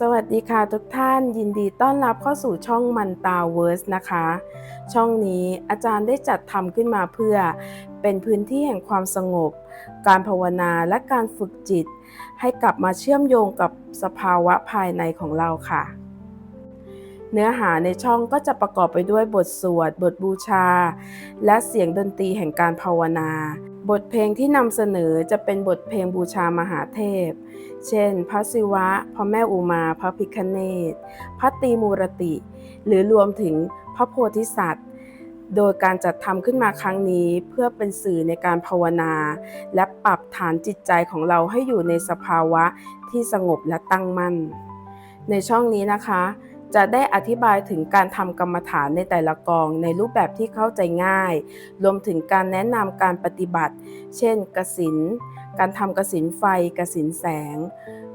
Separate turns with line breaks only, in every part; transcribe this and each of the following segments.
สวัสดีค่ะทุกท่านยินดีต้อนรับเข้าสู่ช่องมันตาเวิร์สนะคะ ช่องนี้อาจารย์ได้จัดทำขึ้นมาเพื่อเป็นพื้นที่แห่งความสงบ การภาวนาและการฝึกจิต ให้กลับมาเชื่อมโยงกับสภาวะภายในของเราค่ะ เนื้อหาในช่องก็จะประกอบไปด้วยบทสวด บทบูชา และเสียงดนตรีแห่งการภาวนา บทเพลงที่นำเสนอจะเป็นบทเพลงบูชามหาเทพ เช่น พระศิวะ พระแม่อุมา พระพิคเนตพระตีมูรติ หรือรวมถึงพระโพธิสัตว์ โดยการจัดทำขึ้นมาครั้งนี้เพื่อเป็นสื่อในการภาวนา และปรับฐานจิตใจของเราให้อยู่ในสภาวะที่สงบและตั้งมั่น ในช่องนี้นะคะ จะได้อธิบายถึงการทำกรรมฐานในแต่ละกองในรูปแบบที่เข้าใจง่าย รวมถึงการแนะนำการปฏิบัติ เช่นกสิน การทำกสินไฟกสินแสง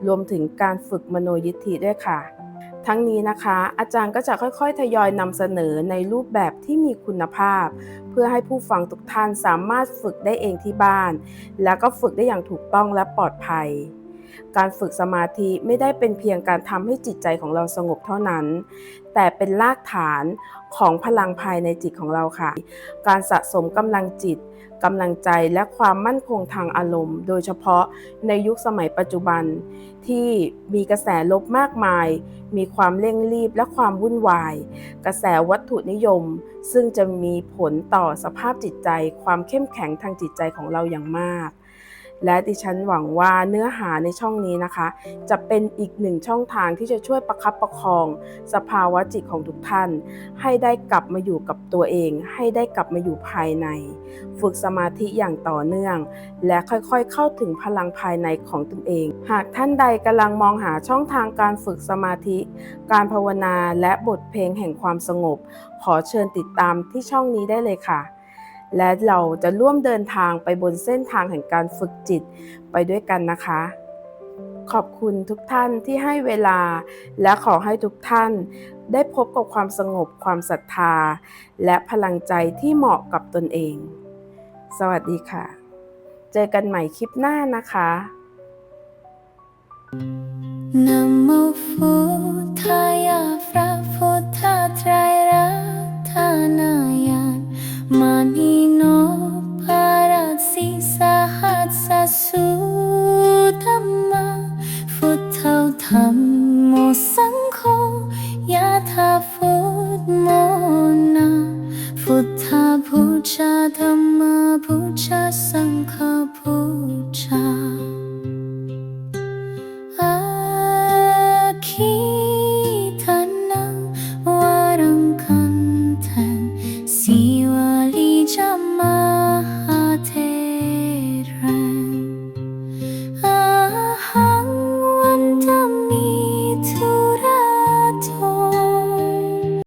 รวมถึงการฝึกมโนยิทธิด้วยค่ะ ทั้งนี้นะคะ อาจารย์ก็จะค่อยๆ ทยอยนำเสนอในรูปแบบที่มีคุณภาพ เพื่อให้ผู้ฟังทุกท่านสามารถฝึกได้เองที่บ้าน แล้วก็ฝึกได้อย่างถูกต้องและปลอดภัย การฝึกสมาธิไม่ได้เป็นเพียงการทำให้จิตใจของเราสงบเท่านั้น แต่เป็นรากฐานของพลังภายในจิตของเราค่ะ การสะสมกำลังจิตกำลังใจและความมั่นคงทางอารมณ์ โดยเฉพาะในยุคสมัยปัจจุบัน ที่มีกระแสลบมากมาย มีความเร่งรีบและความวุ่นวาย กระแสวัตถุนิยม ซึ่งจะมีผลต่อสภาพจิตใจ ความเข้มแข็งทางจิตใจของเราอย่างมาก และดิฉันหวังว่าเนื้อหาในช่องนี้นะคะ จะเป็นอีกหนึ่งช่องทางที่จะช่วยประคับประคอง สภาวะจิตของทุกท่าน ให้ได้กลับมาอยู่กับตัวเอง ให้ได้กลับมาอยู่ภายใน ฝึกสมาธิอย่างต่อเนื่อง และค่อยๆเข้าถึงพลังภายในของตนเอง หากท่านใดกำลังมองหาช่องทางการฝึกสมาธิ การภาวนาและบทเพลงแห่งความสงบ ขอเชิญติดตามที่ช่องนี้ได้เลยค่ะ และเราจะร่วมเดินทางไปบนเส้นทางแห่งการฝึกจิตไปด้วยกันนะคะ ขอบคุณทุกท่านที่ให้เวลา และขอให้ทุกท่านได้พบกับความสงบความศรัทธา และพลังใจที่เหมาะกับตนเอง สวัสดีค่ะ เจอกันใหม่คลิปหน้านะคะ
Namo Buddhaya Prabuddhatrayaratanayan mani Oh.